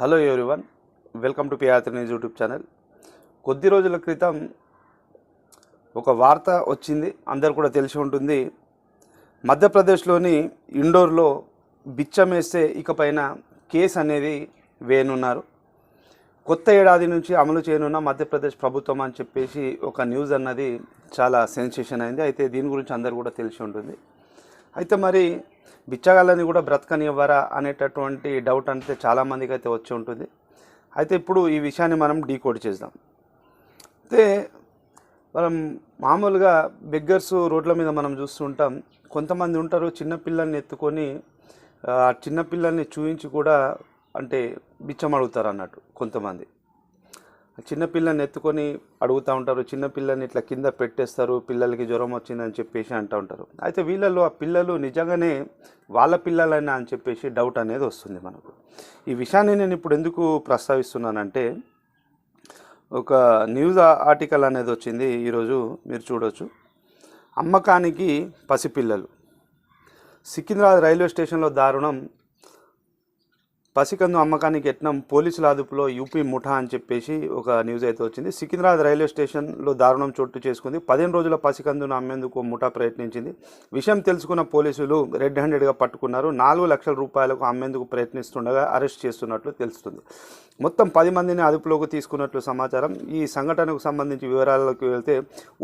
Hello everyone welcome to PR news YouTube channel కొద్ది రోజుల క్రితం ఒక వార్త వచ్చింది అందరు కూడా తెలిసి ఉంటుంది. మధ్యప్రదేశ్లోని ఇండోర్లో బిచ్చం వేస్తే ఇకపైన కేసు అనేది వేయనున్నారు. కొత్త ఏడాది నుంచి అమలు చేయనున్న మధ్యప్రదేశ్ ప్రభుత్వం అని చెప్పేసి ఒక న్యూస్ అన్నది చాలా సెన్సేషన్ అయింది. అయితే దీని గురించి అందరు కూడా తెలిసి ఉంటుంది. అయితే మరి బిచ్చగాళ్ళని కూడా బ్రతకనివ్వరా అనేటటువంటి డౌట్ అంటే చాలామందికి అయితే వచ్చి ఉంటుంది. అయితే ఇప్పుడు ఈ విషయాన్ని మనం డీకోడ్ చేద్దాం. అయితే మనం మామూలుగా బెగ్గర్స్ రోడ్ల మీద మనం చూస్తుంటాం కొంతమంది ఉంటారు చిన్నపిల్లల్ని ఎత్తుకొని ఆ చిన్నపిల్లల్ని చూయించి కూడా అంటే బిచ్చం అడుగుతారు అన్నట్టు కొంతమంది. చిన్నపిల్లని ఎత్తుకొని అడుగుతూ ఉంటారు చిన్నపిల్లని ఇట్లా కింద పెట్టేస్తారు పిల్లలకి జ్వరం వచ్చిందని చెప్పేసి అంటూ ఉంటారు. అయితే వీళ్ళలో ఆ పిల్లలు నిజంగానే వాళ్ళ పిల్లలైనా అని చెప్పేసి డౌట్ అనేది వస్తుంది మనకు. ఈ విషయాన్ని నేను ఇప్పుడు ఎందుకు ప్రస్తావిస్తున్నానంటే ఒక న్యూస్ ఆర్టికల్ అనేది వచ్చింది ఈరోజు మీరు చూడొచ్చు. అమ్మకానికి పసిపిల్లలు. సికింద్రాబాద్ రైల్వే స్టేషన్లో దారుణం పసికందు అమ్మకానికి యత్నం పోలీసుల అదుపులో యూపీ ముఠా అని చెప్పేసి ఒక న్యూస్ అయితే వచ్చింది. సికింద్రాబాద్ రైల్వే స్టేషన్లో దారుణం చోటు చేసుకుంది. పదిహేను రోజుల పసికందును అమ్మేందుకు ముఠా ప్రయత్నించింది. విషయం తెలుసుకున్న పోలీసులు రెడ్ హ్యాండెడ్గా పట్టుకున్నారు. నాలుగు లక్షల రూపాయలకు అమ్మేందుకు ప్రయత్నిస్తుండగా అరెస్ట్ చేస్తున్నట్లు తెలుస్తుంది. మొత్తం పది మందిని అదుపులోకి తీసుకున్నట్లు సమాచారం. ఈ సంఘటనకు సంబంధించి వివరాలకు వెళ్తే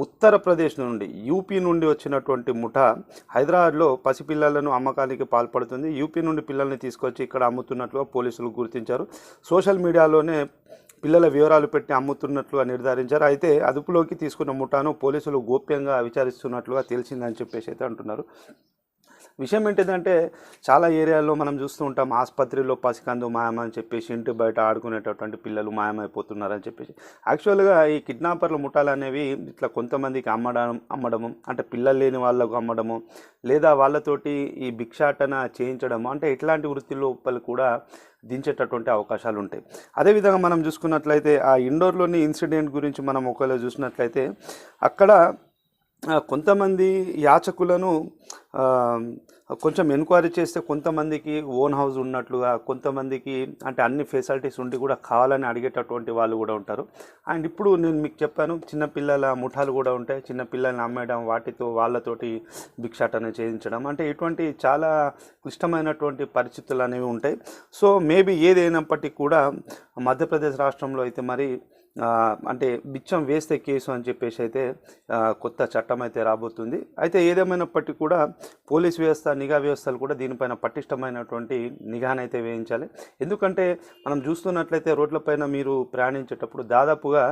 ఉత్తరప్రదేశ్ నుండి యూపీ నుండి వచ్చినటువంటి ముఠా హైదరాబాద్లో పసిపిల్లలను అమ్మకానికి పాల్పడుతుంది. యూపీ నుండి పిల్లల్ని తీసుకొచ్చి ఇక్కడ అమ్ముతున్నట్లుగా పోలీసులు గుర్తించారు. సోషల్ మీడియాలోనే పిల్లల వివరాలు పెట్టి అమ్ముతున్నట్లుగా నిర్ధారించారు. అయితే అదుపులోకి తీసుకున్న ముఠాను పోలీసులు గోప్యంగా విచారిస్తున్నట్లుగా తెలిసిందని చెప్పేసి అయితే అంటున్నారు. విషయం ఏంటిదంటే చాలా ఏరియాల్లో మనం చూస్తూ ఉంటాం ఆసుపత్రిలో పసికందు మాయం అని చెప్పేసి ఇంటి బయట ఆడుకునేటటువంటి పిల్లలు మాయమైపోతున్నారని చెప్పేసి. యాక్చువల్గా ఈ కిడ్నాపర్ల ముఠాలు అనేవి ఇట్లా కొంతమందికి అమ్మడం అమ్మడము అంటే పిల్లలు లేని వాళ్ళకు అమ్మడము లేదా వాళ్ళతోటి ఈ భిక్షాటన చేయించడము అంటే ఇట్లాంటి వృత్తి లోపల కూడా దించేటటువంటి అవకాశాలు ఉంటాయి. అదేవిధంగా మనం చూసుకున్నట్లయితే ఆ ఇండోర్లోని ఇన్సిడెంట్ గురించి మనం ఒకవేళ చూసినట్లయితే అక్కడ కొంతమంది యాచకులను కొంచెం ఎంక్వైరీ చేస్తే కొంతమందికి ఓన్ హౌస్ ఉన్నట్లుగా కొంతమందికి అంటే అన్ని ఫెసిలిటీస్ ఉండి కూడా కావాలని అడిగేటటువంటి వాళ్ళు కూడా ఉంటారు. అండ్ ఇప్పుడు నేను మీకు చెప్పాను చిన్నపిల్లల ముఠాలు కూడా ఉంటాయి. చిన్నపిల్లల్ని అమ్మేయడం వాటితో వాళ్ళతోటి భిక్షాటన చేయించడం అంటే ఇటువంటి చాలా క్లిష్టమైనటువంటి పరిస్థితులు అనేవి ఉంటాయి. సో మేబీ ఏదైనప్పటికీ కూడా మధ్యప్రదేశ్ రాష్ట్రంలో అయితే మరి అంటే బిచ్చం వేస్తే కేసు అని చెప్పేసి అయితే కొత్త చట్టం అయితే రాబోతుంది. అయితే ఏదేమైనప్పటికీ కూడా పోలీస్ వ్యవస్థ నిఘా వ్యవస్థలు కూడా దీనిపైన పటిష్టమైనటువంటి నిఘానైతే వేయించాలి. ఎందుకంటే మనం చూస్తున్నట్లయితే రోడ్లపైన మీరు ప్రయాణించేటప్పుడు దాదాపుగా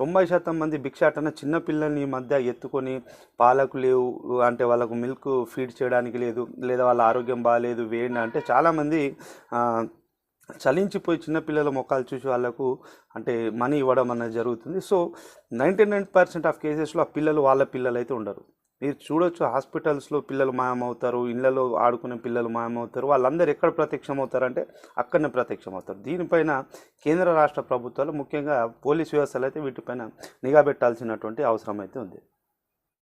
తొంభై శాతం మంది భిక్షాటన చిన్నపిల్లల్ని మధ్య ఎత్తుకొని పాలకు లేవు అంటే వాళ్ళకు మిల్క్ ఫీడ్ చేయడానికి లేదు లేదా వాళ్ళ ఆరోగ్యం బాగాలేదు వేయండి అంటే చాలామంది చలించిపోయి చిన్నపిల్లల ముఖాలు చూసి వాళ్ళకు అంటే మనీ ఇవ్వడం అనేది జరుగుతుంది. So ninety nine percent of కేసెస్లో ఆ పిల్లలు వాళ్ళ పిల్లలు అయితే ఉండరు. మీరు చూడొచ్చు హాస్పిటల్స్లో పిల్లలు మాయమవుతారు ఇళ్ళలో ఆడుకునే పిల్లలు మాయమవుతారు వాళ్ళందరూ ఎక్కడ ప్రత్యక్షం అవుతారంటే అక్కడనే ప్రత్యక్షం అవుతారు దీనిపైన కేంద్ర రాష్ట్ర ప్రభుత్వాలు ముఖ్యంగా పోలీస్ వ్యవస్థలు అయితే వీటిపైన నిఘా పెట్టాల్సినటువంటి అవసరం అయితే ఉంది.